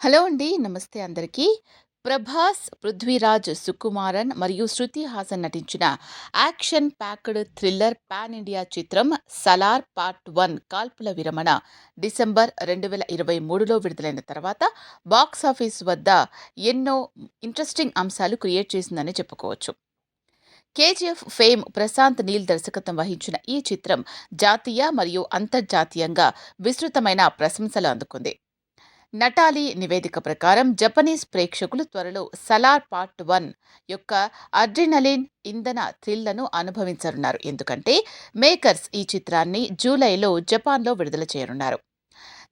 Hello అండి. నమస్తే అందరికీ. 'ప్రభాస్, పృథ్వీరాజ్ సుకుమారన్ మరియు శృతి హాసన్ నటించిన action packed thriller pan India చిత్రం 'సలార్ పార్ట్ వన్' కాల్పుల విరమణ డిసెంబర్ రెండు వేల ఇరవై మూడులో విడుదలైన తర్వాత బాక్సాఫీస్ వద్ద ఎన్నో ఇంట్రెస్టింగ్ అంశాలు క్రియేట్ చేసిందని చెప్పుకోవచ్చు. కేజీఎఫ్ ఫేమ్ ప్రశాంత్ నీల్ దర్శకత్వం వహించిన ఈ చిత్రం జాతీయ మరియు అంతర్జాతీయంగా విస్తృతమైన ప్రశంసలు అందుకుంది. నటాలి నివేదిక ప్రకారం జపనీస్ ప్రేక్షకులు త్వరలో 'సలార్ పార్ట్ వన్' యొక్క అడ్రినలిన్ ఇంధన థ్రిల్లను అనుభవించనున్నారు. ఎందుకంటే మేకర్స్ ఈ చిత్రాన్ని జూలైలో జపాన్లో విడుదల చేయనున్నారు.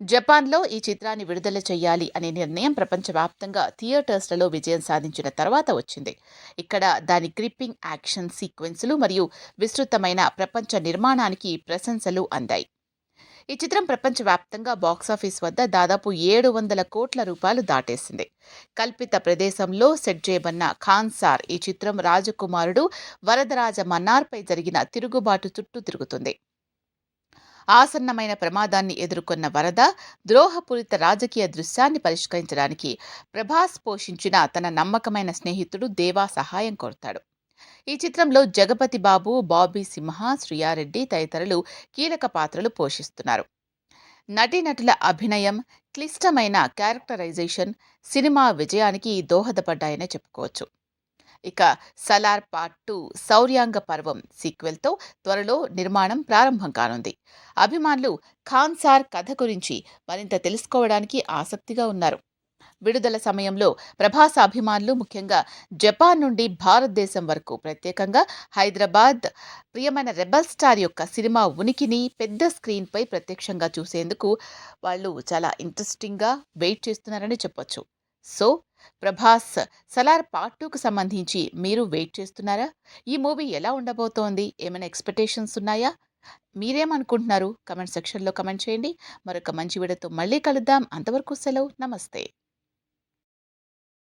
జపాన్లో ఈ చిత్రాన్ని విడుదల చేయాలి అనే నిర్ణయం ప్రపంచవ్యాప్తంగా థియేటర్స్లలో విజయం సాధించిన తర్వాత వచ్చింది. ఇక్కడ దాని గ్రిప్పింగ్ యాక్షన్ సీక్వెన్సులు మరియు విస్తృతమైన ప్రపంచ నిర్మాణానికి ప్రశంసలు అందాయి. ఈ చిత్రం ప్రపంచవ్యాప్తంగా బాక్సాఫీస్ వద్ద దాదాపు ఏడు వందల కోట్ల రూపాయలు దాటేసింది. కల్పిత ప్రదేశంలో సెట్ చేయబడిన ఖాన్సార్ ఈ చిత్రం రాజకుమారుడు వరదరాజ మన్నార్పై జరిగిన తిరుగుబాటు చుట్టూ తిరుగుతుంది. ఆసన్నమైన ప్రమాదాన్ని ఎదుర్కొన్న వరద ద్రోహపూరిత రాజకీయ దృశ్యాన్ని పరిష్కరించడానికి ప్రభాస్ పోషించిన తన నమ్మకమైన స్నేహితుడు దేవా సహాయం కోరుతాడు ఈ చిత్రంలో జగపతి బాబు, బాబీ సింహ, శ్రియారెడ్డి తదితరులు కీలక పాత్రలు పోషిస్తున్నారు. నటీనటుల అభినయం, క్లిష్టమైన క్యారెక్టరైజేషన్ సినిమా విజయానికి దోహదపడ్డాయనే చెప్పుకోవచ్చు. ఇక 'సలార్ పార్ట్ టూ' శౌర్యాంగ పర్వం సీక్వెల్తో త్వరలో నిర్మాణం ప్రారంభం కానుంది. అభిమానులు ఖాన్సార్ కథ గురించి మరింత తెలుసుకోవడానికి ఆసక్తిగా ఉన్నారు. విడుదల సమయంలో ప్రభాస్ అభిమానులు ముఖ్యంగా జపాన్ నుండి భారతదేశం వరకు ప్రత్యేకంగా హైదరాబాద్ ప్రియమైన రెబల్ స్టార్ యొక్క సినిమా ఉనికిని పెద్ద స్క్రీన్పై ప్రత్యక్షంగా చూసేందుకు వాళ్ళు చాలా ఇంట్రెస్టింగ్గా వెయిట్ చేస్తున్నారని చెప్పొచ్చు. సో ప్రభాస్ 'సలార్ పార్ట్ టూ'కు సంబంధించి మీరు వెయిట్ చేస్తున్నారా? ఈ మూవీ ఎలా ఉండబోతోంది? ఏమైనా ఎక్స్‌పెక్టేషన్స్ ఉన్నాయా? మీరేమనుకుంటున్నారు? కమెంట్ సెక్షన్‌లో కమెంట్ చేయండి. మరొక మంచి వీడియోతో మళ్ళీ కలుద్దాం. అంతవరకు సెలవు. నమస్తే.